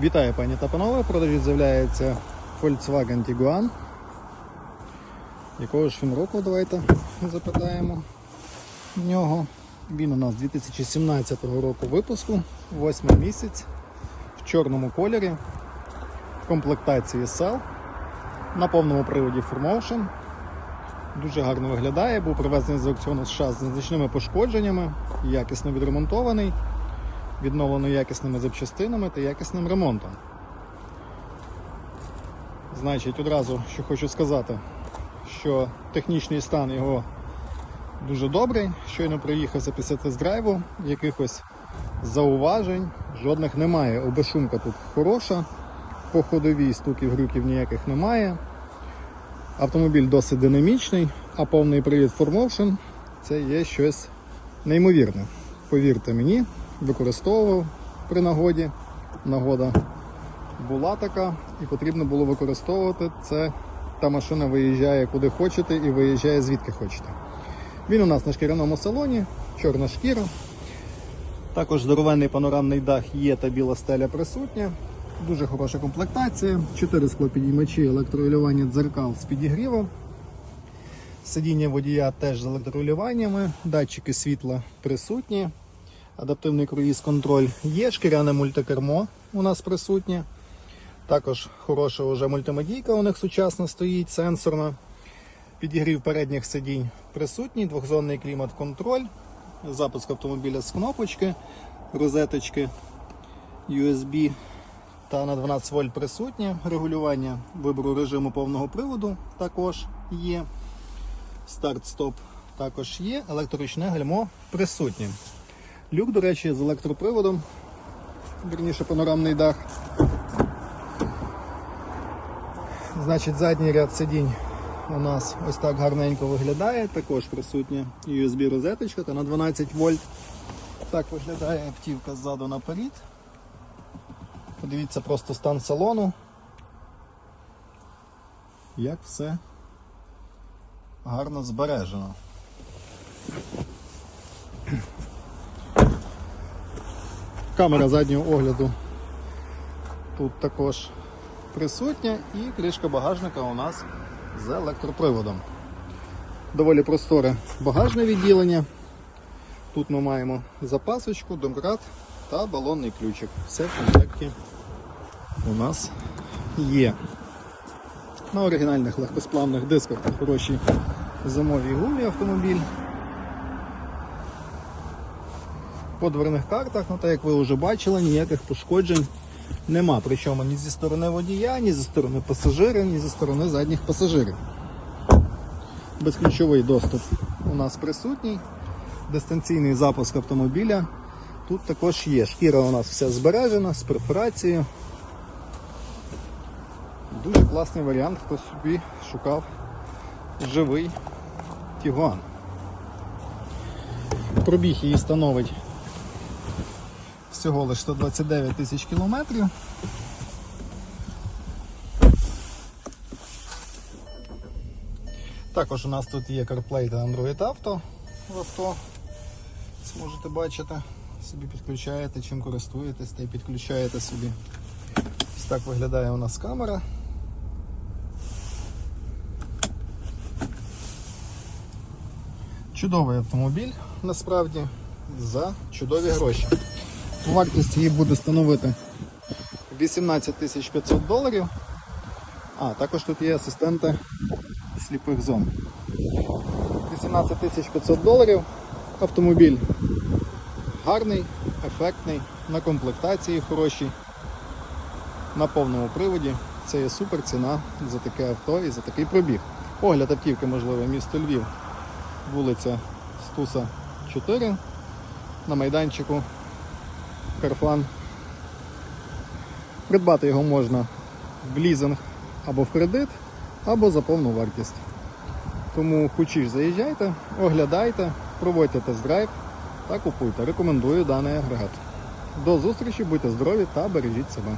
Вітаю пані та панове. Продажі з'являється Volkswagen Tiguan. Якого ж він року давайте запитаємо в нього. Він у нас 2017 року випуску, 8 місяць, в чорному кольорі, в комплектації SL, на повному приводі 4Motion. Дуже гарно виглядає, був привезений з аукціону США з незначними пошкодженнями, якісно відремонтований відновлено якісними запчастинами та якісним ремонтом. Значить, одразу що хочу сказати, що технічний стан його дуже добрий. Щойно приїхався після тест-драйву, якихось зауважень, жодних немає. Обешумка тут хороша, по ходовій стуків грюків ніяких немає. Автомобіль досить динамічний, а повний привід 4Motion це є щось неймовірне. Повірте мені, використовував при нагоді. Нагода була така і потрібно було використовувати це. Та машина виїжджає куди хочете і виїжджає звідки хочете. Він у нас на шкіряному салоні, чорна шкіра. Також здоровенний панорамний дах є та біла стеля присутня. Дуже хороша комплектація. 4 склопідіймачі, електрорегулювання дзеркал з підігрівом. Сидіння водія теж з електрорегулюваннями, датчики світла присутні. Адаптивний круїз-контроль є, шкіряне мультикермо у нас присутнє. Також хороша вже мультимедійка у них сучасна стоїть, сенсорна. Підігрів передніх сидінь присутній, двохзонний клімат-контроль, запуск автомобіля з кнопочки, розеточки USB та на 12 вольт присутнє. Регулювання вибору режиму повного приводу також є. Старт-стоп також є, електроручне гальмо присутнє. Люк, до речі, з електроприводом, вірніше панорамний дах. Значить, задній ряд сидінь у нас ось так гарненько виглядає. Також присутня USB розеточка та на 12 вольт. Так виглядає автівка ззаду наперед. Подивіться просто стан салону. Як все гарно збережено. Камера заднього огляду тут також присутня і кришка багажника у нас з електроприводом. Доволі просторе багажне відділення. Тут ми маємо запасочку, домкрат та балонний ключик. Все в комплекті у нас є. На оригінальних легкосплавних дисках та хорошій зимовій гумі автомобіль. По дверних картах, ну так як ви вже бачили, ніяких пошкоджень нема. Причому ні зі сторони водія, ні зі сторони пасажира, ні зі сторони задніх пасажирів. Безключовий доступ у нас присутній. Дистанційний запуск автомобіля тут також є. Шкіра у нас вся збережена з перфорацією. Дуже класний варіант, хто собі шукав живий Тігуан. Пробіг її становить всього лише 129 тисяч кілометрів. Також у нас тут є CarPlay та Android Auto в авто. Зможете бачити, собі підключаєте, чим користуєтесь та й підключаєте собі. Ось так виглядає у нас камера. Чудовий автомобіль насправді за чудові гроші. Вартість її буде становити 18 500 доларів. А, також тут є асистенти сліпих зон. 18 500 доларів. Автомобіль гарний, ефектний, на комплектації хорошій, на повному приводі. Це є супер ціна за таке авто і за такий пробіг. Огляд автівки, можливо, місто Львів, вулиця Стуса 4 на майданчику Карфан. Придбати його можна в лізинг або в кредит, або за повну вартість. Тому хочеш заїжджайте, оглядайте, проводьте тест-драйв та купуйте. Рекомендую даний агрегат. До зустрічі, будьте здорові та бережіть себе.